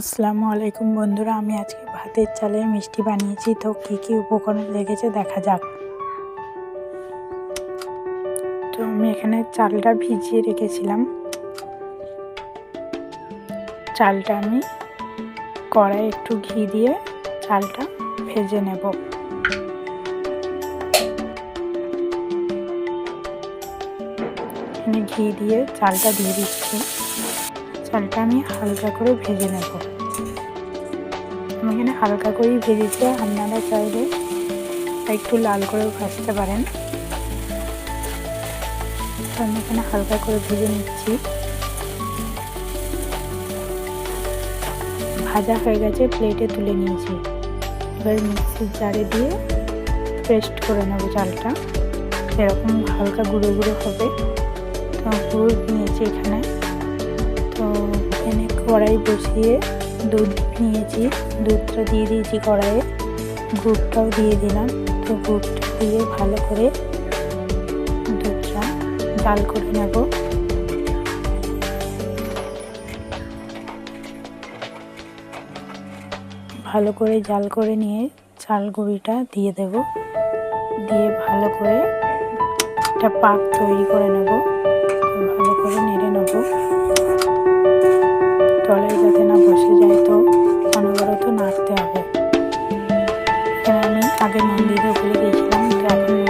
আসসালামু আলাইকুম বন্ধুরা, আমি আজকে ভাতের চালে মিষ্টি বানিয়েছি, তো কী কী উপকরণ লেগেছে দেখা যাক। তো আমি এখানে চালটা ভিজিয়ে রেখেছিলাম। চালটা আমি কড়াই একটু ঘি দিয়ে চালটা ভেজে নেব। ঘি দিয়ে চালটা দিয়ে দিচ্ছি। চালটা আমি হালকা করে ভেজে নেব। আমি এখানে হালকা করেই ভেজেছি, আপনারা চাইলে একটু লাল করেও ভাজতে পারেন। আমি এখানে হালকা করে ভেজে নিচ্ছি। ভাজা হয়ে গেছে প্লেটে তুলে নিয়েছি। এবার মিক্সির জারে দিয়ে পেস্ট করে নেব চালটা। এরকম হালকা গুঁড়ো গুঁড়ো হবে। তো গুঁড়ো নিয়েছি এখানে। তো এখানে কড়াই বসিয়ে দুধ নিয়েছি, দুধটা দিয়ে দিয়েছি কড়াইয়ে। গুড়টাও দিয়ে দিলাম। তো গুড়টা দিয়ে ভালো করে দুধটা জাল করে নেব। ভালো করে জাল করে নিয়ে চাল গুঁড়িটা দিয়ে দেব। দিয়ে ভালো করে একটা পাক তৈরি করে নেব। ভালো করে নেড়ে নেব। আগে মন্দিরে ভুলে গিয়েছিলাম। এখন